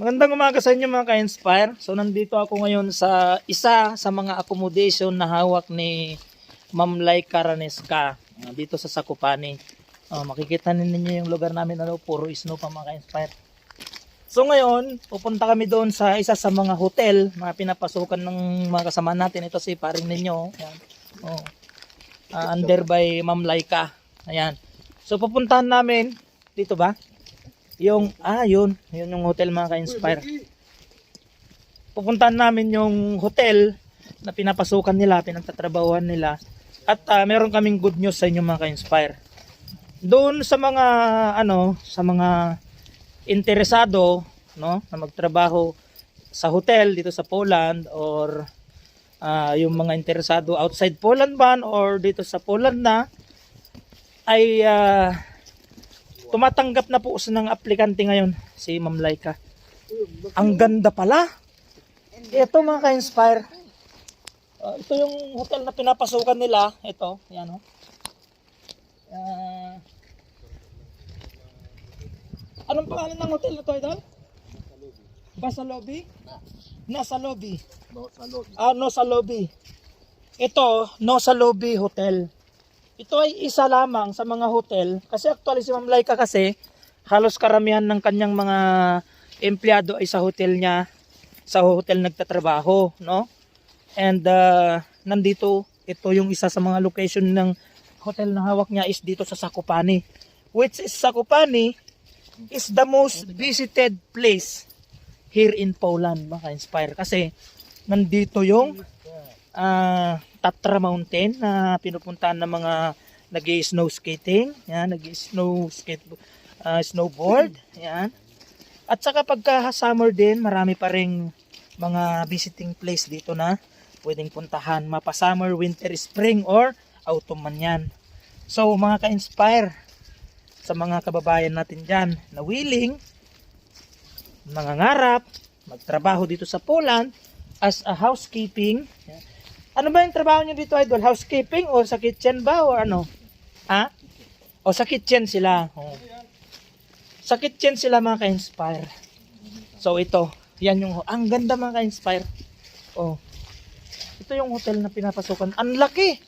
Magandang umaga sa inyo mga ka-inspire. So nandito ako ngayon sa isa sa mga accommodation na hawak ni Ma'am Laika Raneska ah, dito sa Sakupani. Ah, makikita ninyo yung lugar namin ano, puro snow pa mga ka-inspire. So ngayon, pupunta kami doon sa isa sa mga hotel na pinapasukan ng mga kasama natin. Ito si paring ninyo. Ayan. Oh. Ah, under by Ma'am Laika. Ayan. So pupuntahan namin dito ba? Yung, ah, yun. Yun yung hotel mga ka-inspire. Pupuntahan namin yung hotel na pinapasukan nila, pinagtatrabahuhan nila. At ah, meron kaming good news sa inyo mga ka-inspire. Doon sa mga, ano, sa mga interesado, no, na magtrabaho sa hotel dito sa Poland or ah, yung mga interesado outside Poland man or dito sa Poland na ay ah, tumatanggap na po sa ng aplikante ngayon si Ma'am Laika. Ang ganda pala. Ito mga ka-inspire. Ah, ito yung hotel na pinapasukan nila. Ito, yan o. Ah, anong pangalan ng hotel na to, Idol? Basa lobby? Nasa lobby. Ah, no sa lobby. Ito, no sa lobby hotel. Ito ay isa lamang sa mga hotel kasi actually si Ma'am Laika kasi halos karamihan ng kanyang mga empleyado ay sa hotel niya sa hotel nagtatrabaho, no? And uh, nandito ito yung isa sa mga location ng hotel na hawak niya is dito sa Sakupani. Which is Sakupani is the most visited place here in Poland, mga inspire kasi nandito yung ah, Tatra Mountain na pinupuntahan ng mga nag snow skating, yan, nag snow skate ah, snowboard, yan. At saka pagka summer din, marami pa ring mga visiting place dito na pwedeng puntahan, mapa summer, winter, spring or autumn man yan. So mga ka-inspire sa mga kababayan natin dyan na willing mangangarap, magtrabaho dito sa Poland as a housekeeping. Ano ba yung trabaho nyo dito, Idol? Housekeeping o sa kitchen ba o ano? Ha? O sa kitchen sila. O. Sa kitchen sila mga ka-inspire. So ito, yan yung, ang ganda mga ka-inspire. Oh. Ito yung hotel na pinapasukan. Ang laki!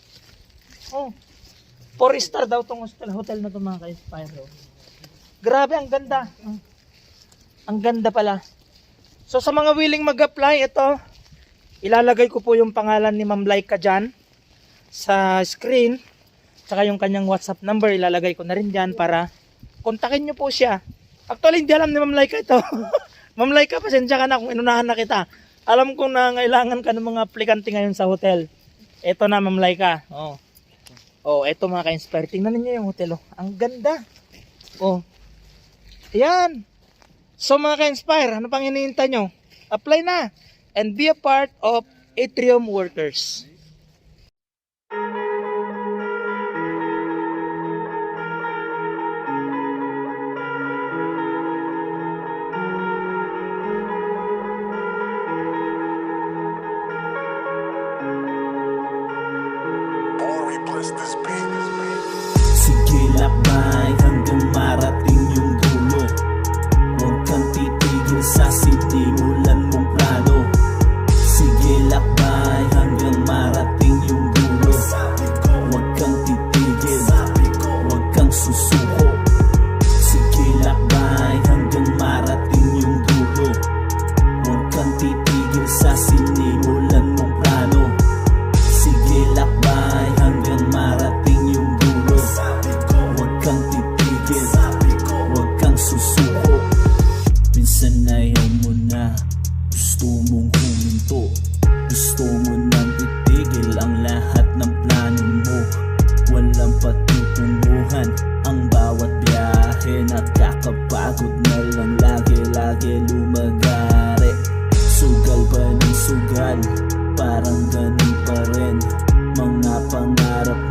Oh. Four star daw tong hotel, hotel na to mga ka-inspire. Oh. Grabe, ang ganda. Oh. Ang ganda pala. So sa mga willing mag-apply, ito, ilalagay ko po yung pangalan ni Ma'am Laika dyan sa screen. Tsaka yung kanyang WhatsApp number, ilalagay ko na rin dyan para kontakin nyo po siya. Actually, hindi alam ni Ma'am Laika ito. Ma'am Laika, pasensya ka na kung inunahan na kita. Alam ko na ngailangan ka ng mga aplikante ngayon sa hotel. Ito na, Ma'am Laika. Oh. Oh, eto mga ka-inspire. Tingnan niyo yung hotel. Oh. Ang ganda. Oh. Ayan. So mga ka-inspire, ano pang hinihintay nyo? Apply na and be a part of Atrium Workers. Sige lakbay hanggang marating sugal, parang ganun pa rin. Mga pangarap